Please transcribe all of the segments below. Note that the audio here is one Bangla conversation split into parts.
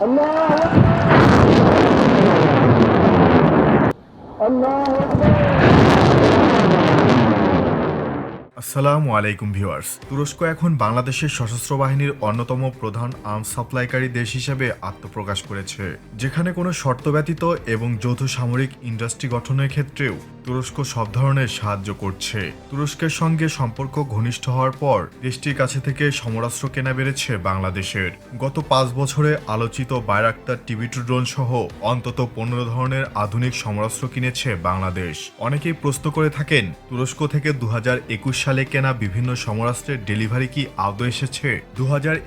Allah! Allah! আসসালামু আলাইকুম ভিউয়ার্স। তুরস্ক এখন বাংলাদেশের সশস্ত্র বাহিনীর অন্যতম প্রধান আর্ম সাপ্লাইকারী দেশ হিসেবে আত্মপ্রকাশ করেছে, যেখানে কোনো শর্ত ব্যতীত এবং যৌথ সামরিক ইন্ডাস্ট্রি গঠনের ক্ষেত্রেও তুরস্ক সব ধরনের সাহায্য করছে। তুরস্কের সঙ্গে সম্পর্ক ঘনিষ্ঠ হওয়ার পর দেশটির কাছে থেকে সমরাস্ত্র কেনা বেড়েছে বাংলাদেশের। গত পাঁচ বছরে আলোচিত বাইরাক্তার টিভি টু ড্রোন সহ অন্তত পনেরো ধরনের আধুনিক সমরাস্ত্র কিনেছে বাংলাদেশ। অনেকেই প্রশ্ন করে থাকেন, তুরস্ক থেকে দু হাজার একুশ সালে কেনা বিভিন্ন সমরাস্ত্রের ডেলিভারি কি আদৌ এসেছে? দু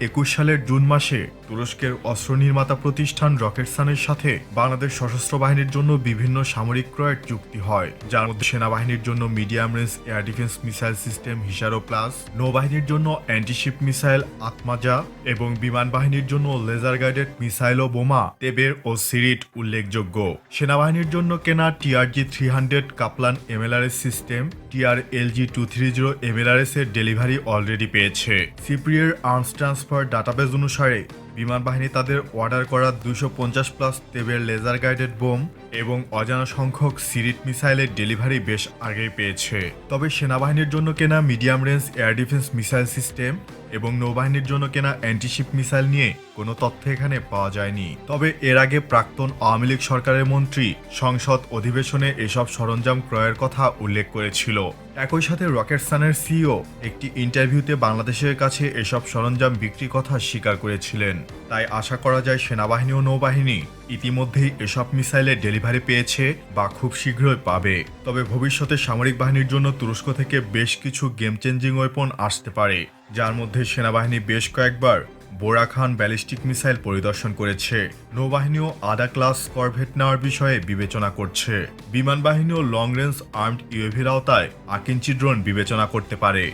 একুশ সালের জুন মাসে তুরস্কের অস্ত্র নির্মাতা প্রতিষ্ঠান রকেটসানের সাথে বাংলাদেশ সশস্ত্র বাহিনীর জন্য বিভিন্ন সামরিক ক্রয়ের চুক্তি হয়, যার মধ্যে সেনাবাহিনীর জন্য medium range air defence missile system Hisar O plus, নৌবাহিনীর জন্য অ্যান্টিশিপ মিসাইল আত্মাজা এবং বিমান বাহিনীর জন্য লেজার গাইডেড মিসাইল ও বোমা, তেবের ও সিরিট উল্লেখযোগ্য। সেনাবাহিনীর জন্য কেনা TRG three hundred Kaplan MLRS system TR LG two three zero MLRS এর ডেলিভারি অলরেডি পেয়েছে। সিপ্রিয়ার আর্মস ট্রান্সফার ডাটাবেজ অনুসারে বিমান বাহিনী তাদের অর্ডার করা দুশো পঞ্চাশ plus Teber laser guided bomb এবং অজানা সংখ্যক সিরিট মিসাইলের ডেলিভারি বেশ আগেই পেয়েছে। তবে সেনাবাহিনীর জন্য কেনা medium range air defence missile system এবং নৌবাহিনীর জন্য কেনা অ্যান্টিশিপ মিসাইল নিয়ে কোনো তথ্য এখানে পাওয়া যায়নি। তবে এর আগে প্রাক্তন আওয়ামী লীগ সরকারের মন্ত্রী সংসদ অধিবেশনে এসব সরঞ্জাম ক্রয়ের কথা উল্লেখ করেছিল। একই সাথে রকেটসানের সিও একটি ইন্টারভিউতে বাংলাদেশের কাছে এসব সরঞ্জাম বিক্রি কথা স্বীকার করেছিলেন। তাই আশা করা যায় সেনাবাহিনী ও নৌবাহিনী ইতিমধ্যেই এসব মিসাইলের ডেলিভারি পেয়েছে বা খুব শীঘ্রই পাবে। তবে ভবিষ্যতে সামরিক বাহিনীর জন্য তুরস্ক থেকে বেশ কিছু গেম চেঞ্জিং ওয়েপন আসতে পারে, যার মধ্যে সেনাবাহিনী বেশ কয়েকবার বোরা খান ব্যালিস্টিক মিসাইল পরিদর্শন করেছে। নৌবাহিনীও আদা ক্লাস করভেট নেওয়ার বিষয়ে বিবেচনা করছে। বিমান ও লং রেঞ্জ আর্মড ইউএভির আওতায় আকিঞ্চি ড্রোন বিবেচনা করতে পারে।